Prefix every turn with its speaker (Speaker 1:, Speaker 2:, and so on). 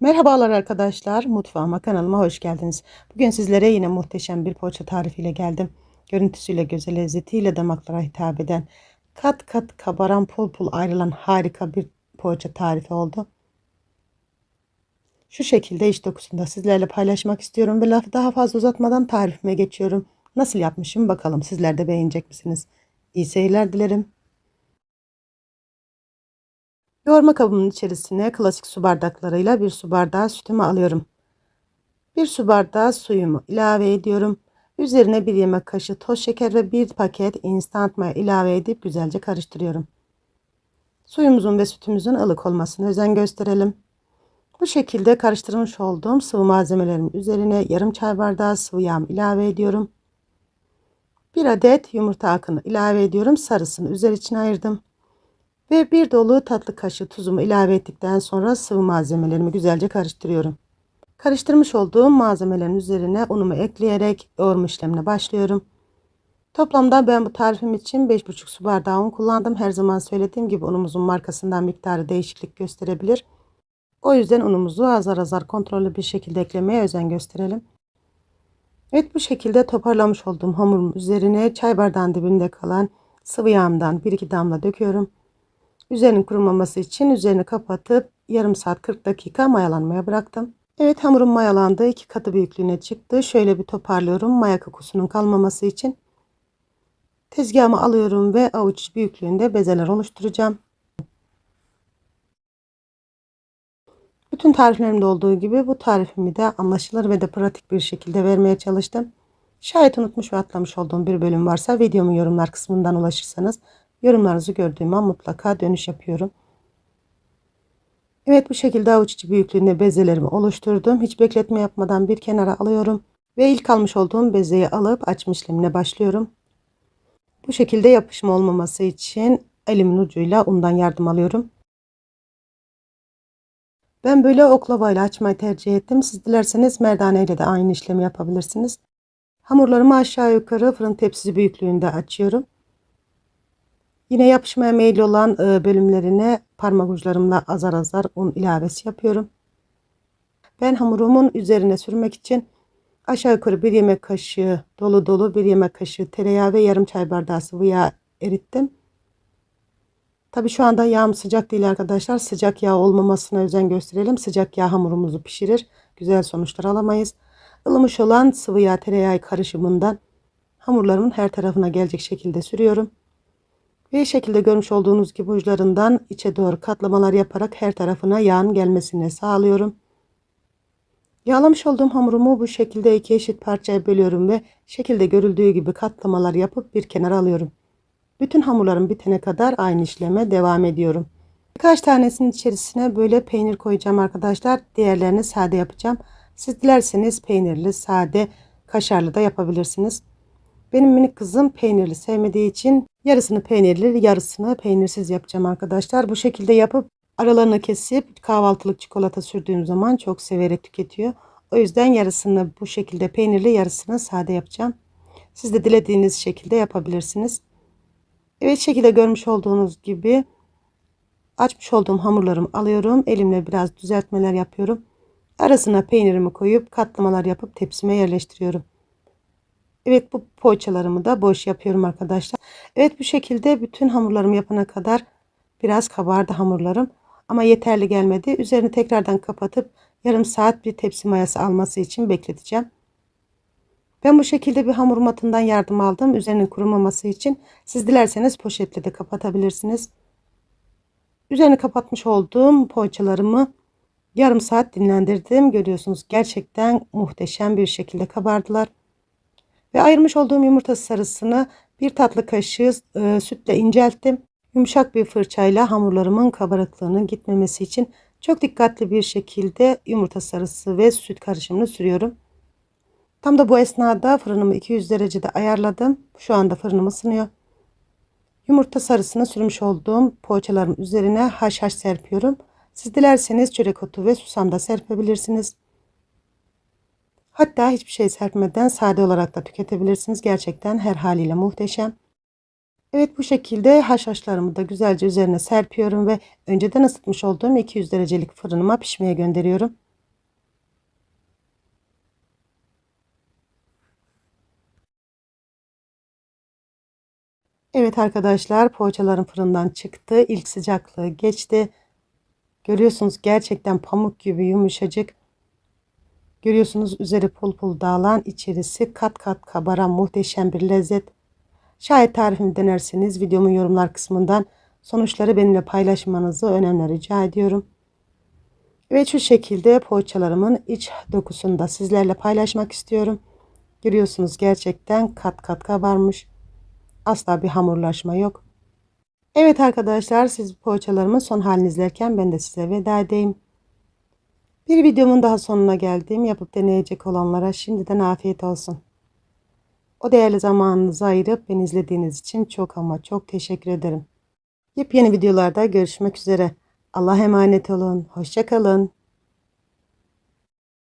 Speaker 1: Merhabalar arkadaşlar, mutfağıma kanalıma hoş geldiniz. Bugün sizlere yine muhteşem bir poğaça tarifiyle geldim. Görüntüsüyle, göze lezzetiyle damaklara hitap eden, kat kat kabaran pul pul ayrılan harika bir poğaça tarifi oldu. Şu şekilde iç dokusunu da sizlerle paylaşmak istiyorum ve lafı daha fazla uzatmadan tarifime geçiyorum. Nasıl yapmışım bakalım sizler de beğenecek misiniz? İyi seyirler dilerim. Yoğurma kabımın içerisine klasik su bardaklarıyla bir su bardağı sütümü alıyorum. Bir su bardağı suyumu ilave ediyorum. Üzerine bir yemek kaşığı toz şeker ve bir paket instant maya ilave edip güzelce karıştırıyorum. Suyumuzun ve sütümüzün ılık olmasına özen gösterelim. Bu şekilde karıştırmış olduğum sıvı malzemelerin üzerine yarım çay bardağı sıvı yağ ilave ediyorum. Bir adet yumurta akını ilave ediyorum. Sarısını üzeri için ayırdım. Ve bir dolu tatlı kaşığı tuzumu ilave ettikten sonra sıvı malzemelerimi güzelce karıştırıyorum. Karıştırmış olduğum malzemelerin üzerine unumu ekleyerek yoğurma işlemine başlıyorum. Toplamda ben bu tarifim için 5,5 su bardağı un kullandım. Her zaman söylediğim gibi unumuzun markasından miktarı değişiklik gösterebilir. O yüzden unumuzu azar azar kontrollü bir şekilde eklemeye özen gösterelim. Evet bu şekilde toparlamış olduğum hamurumun üzerine çay bardağın dibinde kalan sıvı yağımdan 1-2 damla döküyorum. Üzerinin kurumaması için üzerini kapatıp yarım saat 40 dakika mayalanmaya bıraktım. Evet hamurum mayalandı. iki katı büyüklüğüne çıktı. Şöyle bir toparlıyorum. Maya kokusunun kalmaması için. Tezgahımı alıyorum ve avuç büyüklüğünde bezeler oluşturacağım. Bütün tariflerimde olduğu gibi bu tarifimi de anlaşılır ve de pratik bir şekilde vermeye çalıştım. Şayet unutmuş ve atlamış olduğum bir bölüm varsa videomun yorumlar kısmından ulaşırsanız Yorumlarınızı gördüğüm an mutlaka dönüş yapıyorum. Evet bu şekilde avuç içi büyüklüğünde bezelerimi oluşturdum. Hiç bekletme yapmadan bir kenara alıyorum. Ve ilk almış olduğum bezeyi alıp açma işlemine başlıyorum. Bu şekilde yapışma olmaması için elimin ucuyla undan yardım alıyorum. Ben böyle oklavayla açmayı tercih ettim. Siz dilerseniz merdane ile de aynı işlemi yapabilirsiniz. Hamurlarımı aşağı yukarı fırın tepsisi büyüklüğünde açıyorum. Yine yapışmaya meyilli olan e, bölümlerine parmak uçlarımla azar azar un ilavesi yapıyorum. Ben hamurumun üzerine sürmek için aşağı yukarı bir yemek kaşığı dolu dolu bir yemek kaşığı tereyağı ve yarım çay bardağı sıvı yağ erittim. Tabi şu anda yağım sıcak değil arkadaşlar. Sıcak yağ olmamasına özen gösterelim. Sıcak yağ hamurumuzu pişirir. Güzel sonuçlar alamayız. Ilımış olan sıvı yağ tereyağı karışımından hamurlarımın her tarafına gelecek şekilde sürüyorum. Ve şekilde görmüş olduğunuz gibi uçlarından içe doğru katlamalar yaparak her tarafına yağın gelmesini sağlıyorum. Yağlamış olduğum hamurumu bu şekilde iki eşit parçaya bölüyorum ve şekilde görüldüğü gibi katlamalar yapıp bir kenara alıyorum. Bütün hamurlarım bitene kadar aynı işleme devam ediyorum. Birkaç tanesinin içerisine böyle peynir koyacağım arkadaşlar. Diğerlerini sade yapacağım. Siz dilerseniz peynirli, sade, kaşarlı da yapabilirsiniz. Benim minik kızım peynirli sevmediği için yarısını peynirli yarısını peynirsiz yapacağım arkadaşlar. Bu şekilde yapıp aralarını kesip kahvaltılık çikolata sürdüğüm zaman çok severek tüketiyor. O yüzden yarısını bu şekilde peynirli yarısını sade yapacağım. Siz de dilediğiniz şekilde yapabilirsiniz. Evet şekilde görmüş olduğunuz gibi açmış olduğum hamurlarımı alıyorum. Elimle biraz düzeltmeler yapıyorum. Arasına peynirimi koyup katlamalar yapıp tepsime yerleştiriyorum. Evet bu poğaçalarımı da boş yapıyorum arkadaşlar. Evet bu şekilde bütün hamurlarımı yapana kadar biraz kabardı hamurlarım. Ama yeterli gelmedi. Üzerini tekrardan kapatıp yarım saat bir tepsi mayası alması için bekleteceğim. Ben bu şekilde bir hamur matından yardım aldım. Üzerinin kurumaması için. Siz dilerseniz poşetle de kapatabilirsiniz. Üzerini kapatmış olduğum poğaçalarımı yarım saat dinlendirdim. Görüyorsunuz gerçekten muhteşem bir şekilde kabardılar. Ve ayırmış olduğum yumurta sarısını bir tatlı kaşığı e, sütle incelttim. Yumuşak bir fırçayla hamurlarımın kabarıklığının gitmemesi için çok dikkatli bir şekilde yumurta sarısı ve süt karışımını sürüyorum. Tam da bu esnada fırınımı 200 derecede ayarladım. Şu anda fırınım ısınıyor. Yumurta sarısını sürmüş olduğum poğaçalarımın üzerine haşhaş serpiyorum. Siz dilerseniz çörek otu ve susam da serpebilirsiniz. Hatta hiçbir şey serpmeden sade olarak da tüketebilirsiniz. Gerçekten her haliyle muhteşem. Evet bu şekilde haşhaşlarımı da güzelce üzerine serpiyorum ve önceden ısıtmış olduğum 200 derecelik fırınıma pişmeye gönderiyorum. Evet arkadaşlar poğaçaların fırından çıktı. İlk sıcaklığı geçti. Görüyorsunuz gerçekten pamuk gibi yumuşacık. Görüyorsunuz üzeri pul pul dağılan içerisi kat kat kabaran muhteşem bir lezzet. Şayet tarifimi denerseniz videomun yorumlar kısmından sonuçları benimle paylaşmanızı önemli rica ediyorum. Ve şu şekilde poğaçalarımın iç dokusunu da sizlerle paylaşmak istiyorum. Görüyorsunuz gerçekten kat kat kabarmış. Asla bir hamurlaşma yok. Evet arkadaşlar siz poğaçalarımın son halini izlerken ben de size veda edeyim. Bir videomun daha sonuna geldim. Yapıp deneyecek olanlara şimdiden afiyet olsun. O değerli zamanınızı ayırıp beni izlediğiniz için çok ama çok teşekkür ederim. Yepyeni videolarda görüşmek üzere. Allah'a emanet olun. Hoşçakalın.